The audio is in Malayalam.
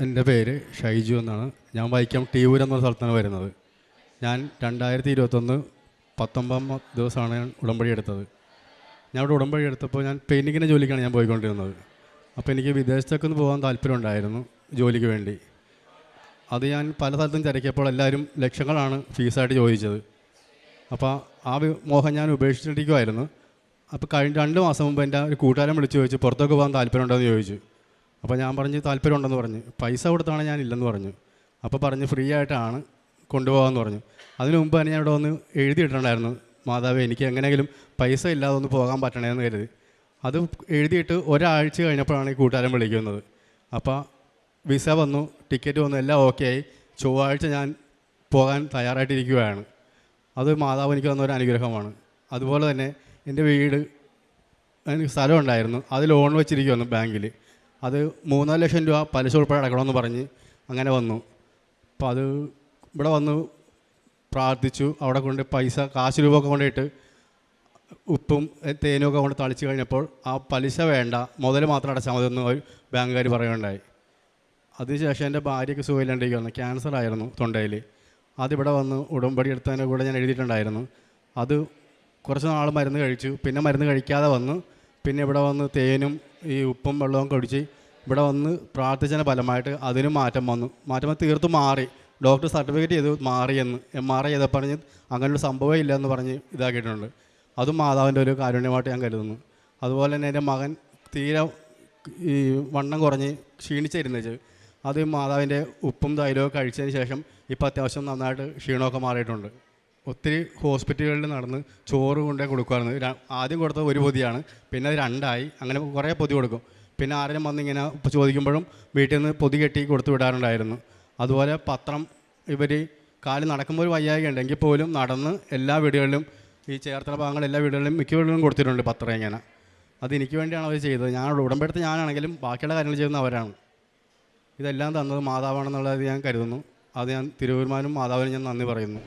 എന്റെ പേര് ഷൈജു എന്നാണ്. ഞാൻ വൈക്കം ടീവൂർ എന്ന സ്ഥലത്താണ് വരുന്നത്. ഞാൻ രണ്ടായിരത്തി ഇരുപത്തൊന്ന് പത്തൊമ്പതാം ദിവസമാണ് ഞാൻ ഉടമ്പടി എടുത്തത്. ഞാൻ ഇവിടെ ഉടമ്പടി എടുത്തപ്പോൾ ഞാൻ പെയിന്റിങ്ങിന്റെ ജോലിക്കാണ് ഞാൻ പോയിക്കൊണ്ടിരുന്നത്. അപ്പോൾ എനിക്ക് വിദേശത്തൊക്കെ ഒന്ന് പോകാൻ താല്പര്യമുണ്ടായിരുന്നു ജോലിക്ക് വേണ്ടി. അത് ഞാൻ പല സ്ഥലത്തും തിരക്കിയപ്പോൾ എല്ലാവരും ലക്ഷങ്ങളാണ് ഫീസായിട്ട് ചോദിച്ചത്. അപ്പോൾ ആ മോഹം ഞാൻ ഉപേക്ഷിച്ചിരിക്കുമായിരുന്നു അപ്പോൾ കഴിഞ്ഞ രണ്ട് മാസം മുമ്പ് എന്റെ ഒരു കൂട്ടുകാരൻ വിളിച്ച് ചോദിച്ചു പുറത്തൊക്കെ പോകാൻ താല്പര്യമുണ്ടോ? എന്ന് ചോദിച്ചു. അപ്പോൾ ഞാൻ പറഞ്ഞ് താല്പര്യമുണ്ടെന്ന് പറഞ്ഞു. പൈസ കൊടുത്താണ് ഞാൻ ഇല്ലെന്ന് പറഞ്ഞു. അപ്പോൾ പറഞ്ഞ് ഫ്രീ ആയിട്ടാണ് കൊണ്ടുപോകാമെന്ന് പറഞ്ഞു. അതിനു മുമ്പ് തന്നെ ഞാൻ ഇവിടെ വന്ന് എഴുതിയിട്ടുണ്ടായിരുന്നു മാതാവ് എനിക്ക് എങ്ങനെയെങ്കിലും പൈസ ഇല്ലാതെ ഒന്ന് പോകാൻ പറ്റണേന്ന് കരുതി. അത് എഴുതിയിട്ട് ഒരാഴ്ച കഴിഞ്ഞപ്പോഴാണ് ഈ കൂട്ടുകാരൻ വിളിക്കുന്നത്. അപ്പോൾ വിസ വന്നു ടിക്കറ്റ് വന്നു എല്ലാം ഓക്കെ ആയി. ചൊവ്വാഴ്ച ഞാൻ പോകാൻ തയ്യാറായിട്ടിരിക്കുകയാണ്. അത് മാതാവ് എനിക്ക് തന്ന ഒരു അനുഗ്രഹമാണ്. അതുപോലെ തന്നെ എന്റെ വീട് എനിക്ക് സ്ഥലമുണ്ടായിരുന്നു അത് ലോൺ വെച്ചിരിക്കുവായിരുന്നു ബാങ്കിൽ. അത് മൂന്നാൽ ലക്ഷം രൂപ പലിശ ഉൾപ്പെടെ അടക്കണമെന്ന് പറഞ്ഞ് അങ്ങനെ വന്നു. അപ്പോൾ അത് ഇവിടെ വന്ന് പ്രാർത്ഥിച്ചു. അവിടെ കൊണ്ട് പൈസ കാശ് രൂപ ഒക്കെ കൊണ്ടിട്ട് ഉപ്പും തേനും ഒക്കെ കൊണ്ട് തളിച്ച് കഴിഞ്ഞപ്പോൾ ആ പലിശ വേണ്ട മുതൽ മാത്രം അടച്ചാൽ മതി എന്ന് ബാങ്കുകാർ പറയുകയുണ്ടായി. അതിനുശേഷം എന്റെ ഭാര്യയ്ക്ക് സുഖമില്ലാണ്ടിരിക്കുകയായിരുന്നു. ക്യാൻസർ ആയിരുന്നു തൊണ്ടയിൽ. അതിവിടെ വന്ന് ഉടമ്പടി എടുത്തതിന്റെ കൂടെ ഞാൻ എഴുതിയിട്ടുണ്ടായിരുന്നു. അത് കുറച്ച് നാൾ മരുന്ന് കഴിച്ചു. പിന്നെ മരുന്ന് കഴിക്കാതെ വന്നു പിന്നെ ഇവിടെ വന്ന് തേനും ഈ ഉപ്പും വെള്ളവും കുടിച്ച് ഇവിടെ വന്ന് പ്രാർത്ഥിച്ചതിന്റെ ഫലമായിട്ട് അതിനും മാറ്റം വന്നു. മാറ്റം തീർത്തും മാറി. ഡോക്ടർ സർട്ടിഫിക്കറ്റ് ചെയ്ത് മാറിയെന്ന് എം ആർ ഐ ചെയ്തപ്പോൾ പറഞ്ഞ് അങ്ങനൊരു സംഭവം ഇല്ലയെന്ന് പറഞ്ഞ് ഇതാക്കിയിട്ടുണ്ട്. അതും മാതാവിന്റെ ഒരു കാരുണ്യമായിട്ട് ഞാൻ കരുതുന്നു. അതുപോലെ തന്നെ എന്റെ മകൻ തീരെ ഈ വണ്ണം കുറഞ്ഞ് ക്ഷീണിച്ചിരുന്നത് അത് മാതാവിന്റെ ഉപ്പും തൈലവും കഴിച്ചതിന് ശേഷം ഇപ്പോൾ അത്യാവശ്യം നന്നായിട്ട് ക്ഷീണമൊക്കെ മാറിയിട്ടുണ്ട്. ഒത്തിരി ഹോസ്പിറ്റലുകളിൽ നടന്ന് ചോറ് കൊണ്ടേ കൊടുക്കുമായിരുന്നു ആദ്യം കൊടുത്തത് ഒരു പൊതിയാണ്. പിന്നെ അത് രണ്ടായി. അങ്ങനെ കുറേ പൊതി കൊടുക്കും. പിന്നെ ആരെങ്കിലും വന്നിങ്ങനെ ചോദിക്കുമ്പോഴും വീട്ടിൽ നിന്ന് പൊതി കെട്ടി കൊടുത്തു വിടാറുണ്ടായിരുന്നു. അതുപോലെ പത്രം ഇവർ കാൽ നടക്കുമ്പോൾ ഒരു വയ്യായ്ക ഉണ്ടെങ്കിൽ പോലും നടന്ന് എല്ലാ വീടുകളിലും ഈ ചേർത്തല ഭാഗങ്ങൾ എല്ലാ വീടുകളിലും മിക്ക വീടുകളിലും കൊടുത്തിട്ടുണ്ട് പത്രം ഇങ്ങനെ. അത് എനിക്ക് വേണ്ടിയാണ് അവർ ചെയ്തത്. ഞാൻ ഉടമ്പെടുത്ത് ഞാനാണെങ്കിലും ബാക്കിയുള്ള കാര്യങ്ങൾ ചെയ്യുന്ന അവരാണ്. ഇതെല്ലാം തന്നത് മാതാവാണെന്നുള്ളത് ഞാൻ കരുതുന്നു. അത് ഞാൻ തിരുവരുമാനും മാതാവിനും ഞാൻ നന്ദി പറയുന്നു.